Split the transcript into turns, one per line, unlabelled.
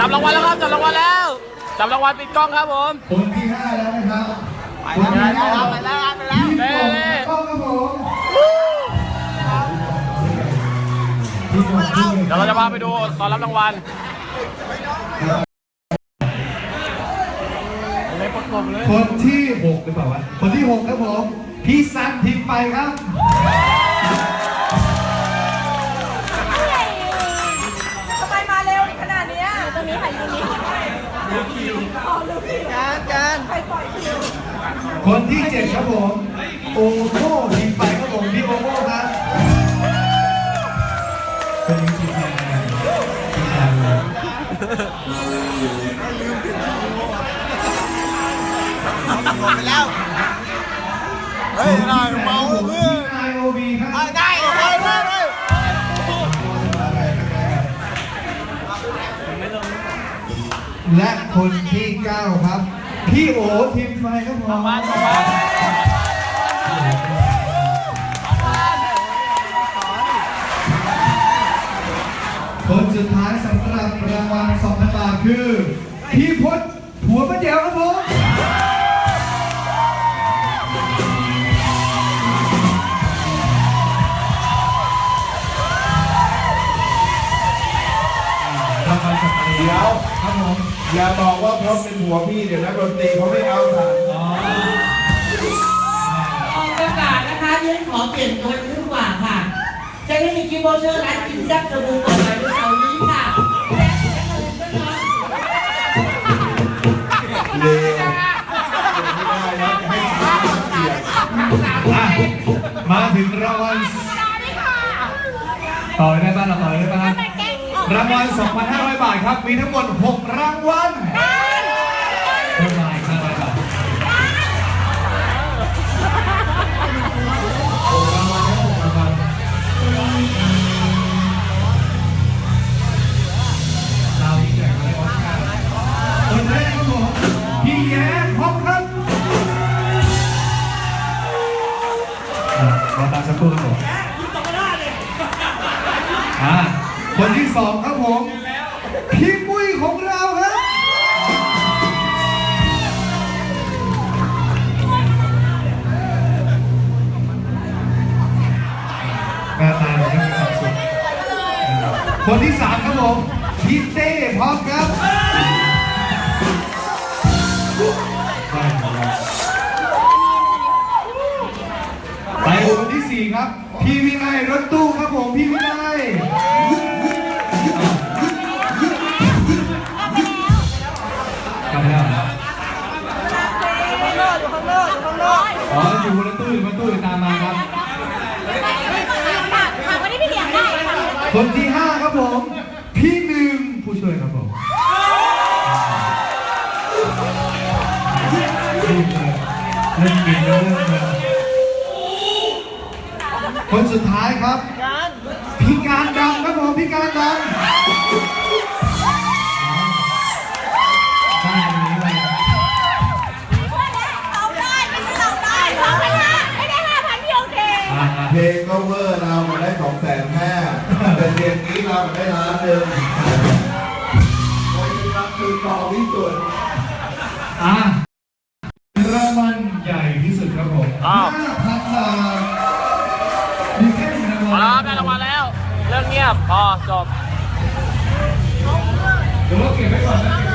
จับรางวัลแล้วครับจับรางวัลแล้วจับรางวัลปิดกล้องครับผม
คนที่ห้าแล้วนะครับ
ไปแล้ว
คนที่ห้า
ไปแล้วไปแล้ว
พี่
เน่
กบ
เน่
กล้องครับผมพี่กบพี่
เดี๋ยวเราจะพาไปดูตอนรับรางวัล
คนที่หกหรือเปล่าวะคนที่หกครับผมพี่ซันทิมไปครับ
คน
ที่เจ็ดครับผม โอโม่ทิมไปครับผมพี่โอโม่ครับคนนี้ทีมงานทีมงานเลย
เฮ้ยนายเมาเพื่อน
นายโอบีครับ
ได้ได้ได้ได้
และคนที่เก้าครับ พี่โอทิมไฟครับผม
บ้านของบ้าน
คนสุดท้ายสำหรับรางวัล2,000บาทคือ พี่พศผัวป้าเจ๋วครับผมรางวัลจากอะไร
เดี๋ยว
ครับผม
อย่าบอกว่าเพราะเป็นหัวพี่เดี๋ยวนักดนตรีเขาไม่เอาสัน
อ๋อ
ออกประกาศนะคะเรียนขอเปลี่ยนตัวดีกว่าค่ะ จะได้มีกิฟต์วอเชอร์ร้านกินแซ่บกระบูต่อไปเสาร์นี้ค่ะเงินด้วยเนาะ
เลวไม่ได้นะให้เกียรติ
อะมาถึงรางวัลต่อได้ป่ะเราต่อได้ป่ะค รับรางวัล 2,500 บาทครับ มีทั้งหมด 6 รางวัลเพิ่มมาอีก500บาทหกรางวัลครับหกรางวัลเราที่แจกมาในออสการ์คนแรกครับผมพี่แย้มพบครับอะขอตามสักครู่ครับผมอ่า คนที่สองครับผม พี่ปุ้ยของเราครับหน้าตาเนี่ยมีความสุขคนที่สามครับผม พี่เต้พร้อมครับได้ครับไปคนที่สี่ครับ พี่วินัยรถตู้ครับผม พี่วินัย กลับไปแล้วเหรอ
ข้างนอกอยู่ข้างนอกอยู่ข้างนอก
อ๋ออยู่บนรถตู้อยู่บนตู้เดี๋ยตามมาครับ
ถามวันนี้พี่เลี้ยงได้ค่ะ
คนที่ห้าครับผม พี่หนึ่งผู้ช่วยครับผมเล่นกินแล้วเรื่องเงิน คนสุดท้ายครับ พี่การดำครับผมพี่การดำได้ตรงนี้เลย
เราได้ไม่ใช่เราได้เราไม่ได้ไม่ได้ห้าพันพี่โอเค
อ่าอ่า
เพลงก็เวอร์เรามันได้สองแสนห้าแต่เพลงนี้เรามันได้ล้านหนึ่งโอ้ยรักคือต่อที่สุด
หนึ่งรางวั
มา
ล
แล้วได้รางวัลแล้ว เรื่องเงียบพอจบ
เดี๋ยวเราเก็บไว้ก่อนนะ